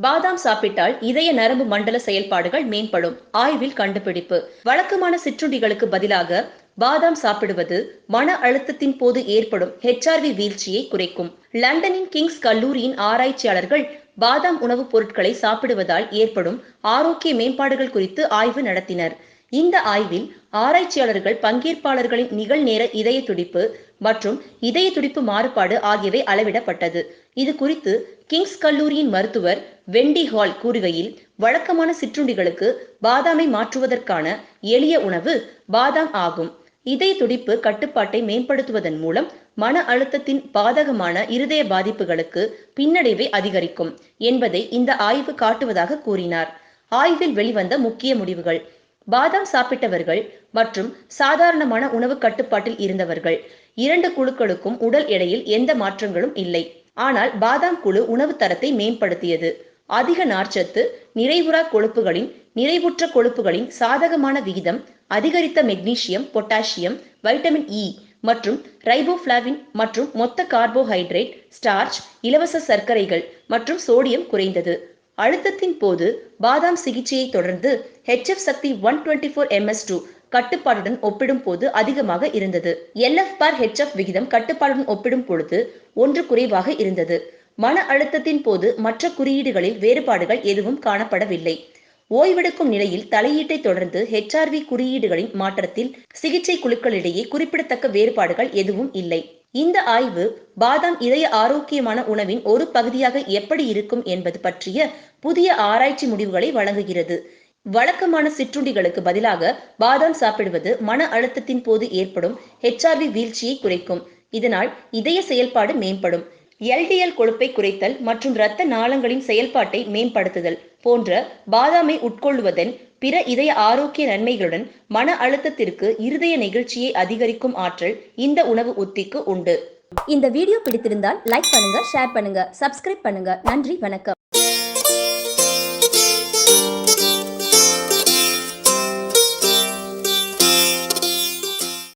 பாதாம் சாப்பிட்டால் இதய நரம்பு மண்டல செயல்பாடுகள் மேம்படும். ஆய்வில் கண்டுபிடிப்பு. வழக்கமான சிற்றுண்டிகளுக்கு பதிலாக பாதாம் சாப்பிடுவது மன அழுத்தத்தின் போது ஏற்படும் ஹெச்ஆர்வி வீழ்ச்சியை குறைக்கும். லண்டனின் கிங்ஸ் கல்லூரியின் ஆராய்ச்சியாளர்கள் பாதாம் உணவுப் பொருட்களை சாப்பிடுவதால் ஏற்படும் ஆரோக்கிய மேம்பாடுகள் குறித்து ஆய்வு நடத்தினர். இந்த ஆய்வில் ஆராய்ச்சியாளர்கள் பங்கேற்பாளர்களின் நிகழ்நேர இதய துடிப்பு மற்றும் இதய துடிப்பு மாறுபாடு ஆகியவை அளவிடப்பட்டது. இது குறித்து கிங்ஸ் கல்லூரியின் மருத்துவர் வெண்டி ஹால் கூறுகையில் வழக்கமான சிற்றுண்டிகளுக்கு பாதாமை மாற்றுவதற்கான எளிய உணவு பாதாம் ஆகும். இதய துடிப்பு கட்டுப்பாட்டை மேம்படுத்துவதன் மூலம் மன அழுத்தத்தின் பாதகமான இருதய பாதிப்புகளுக்கு பின்னடைவை அதிகரிக்கும் என்பதை இந்த ஆய்வு காட்டுவதாக கூறினார். ஆய்வில் வெளிவந்த முக்கிய முடிவுகள். பாதாம் சாப்பிட்டவர்கள் மற்றும் சாதாரணமான உணவு கட்டுப்பாட்டில் இருந்தவர்கள் இரண்டு குழுக்களுக்கும் உடல் எடையில் எந்த மாற்றங்களும் இல்லை. ஆனால் பாதாம் குழு உணவு தரத்தை மேம்படுத்தியது. அதிக நார்ச்சத்து நிறைவுறா கொழுப்புகளின் நிறைவுற்ற கொழுப்புகளின் சாதகமான விகிதம் அதிகரித்த மெக்னீசியம் பொட்டாசியம் வைட்டமின் இ மற்றும் ரைபோஃப்ளாவின் மற்றும் மொத்த கார்போஹைட்ரேட் ஸ்டார்ச் இலவச சர்க்கரைகள் மற்றும் சோடியம் குறைந்தது. அழுத்தத்தின் போது பாதாம் சிகிச்சையை தொடர்ந்து ஹெச்எஃப் சக்தி one twenty four MS two கட்டுப்பாடுடன் ஒப்பிடும் போது அதிகமாக இருந்தது. எல்எஃப் பார் ஹெச்எஃப் விகிதம் கட்டுப்பாடுடன் ஒப்பிடும் பொழுது ஒன்று குறைவாக இருந்தது. மன அழுத்தத்தின் போது மற்ற குறியீடுகளில் வேறுபாடுகள் எதுவும் காணப்படவில்லை. ஓய்வெடுக்கும் நிலையில் தலையீட்டை தொடர்ந்து ஹெச்ஆர்வி குறியீடுகளின் மாற்றத்தில் சிகிச்சை குழுக்களிடையே குறிப்பிடத்தக்க வேறுபாடுகள் எதுவும் இல்லை. இந்த ஆய்வு பாதாம் இதய ஆரோக்கியமான உணவின் ஒரு பகுதியாக எப்படி இருக்கும் என்பது பற்றிய புதிய ஆராய்ச்சி முடிவுகளை வழங்குகிறது. வழக்கமான சிற்றுண்டிகளுக்கு பதிலாக பாதாம் சாப்பிடுவது மன அழுத்தத்தின் போது ஏற்படும் ஹெச்ஆர்வி வீழ்ச்சியை குறைக்கும். இதனால் இதய செயல்பாடு மேம்படும். எல்டிஎல் கொழுப்பை குறைத்தல் மற்றும் இரத்த நாளங்களின் செயல்பாட்டை மேம்படுத்துதல் போன்ற பாதாமை உட்கொள்வதன் பிற இதய ஆரோக்கிய நன்மைகளுடன் மன அழுத்தத்திற்கு இருதய நெகிழ்ச்சியை அதிகரிக்கும் ஆற்றல் இந்த உணவு உத்திக்கு உண்டு. இந்த வீடியோ பிடித்திருந்தால் லைக் பண்ணுங்க ஷேர் பண்ணுங்க சப்ஸ்கிரைப் பண்ணுங்க. நன்றி வணக்கம்.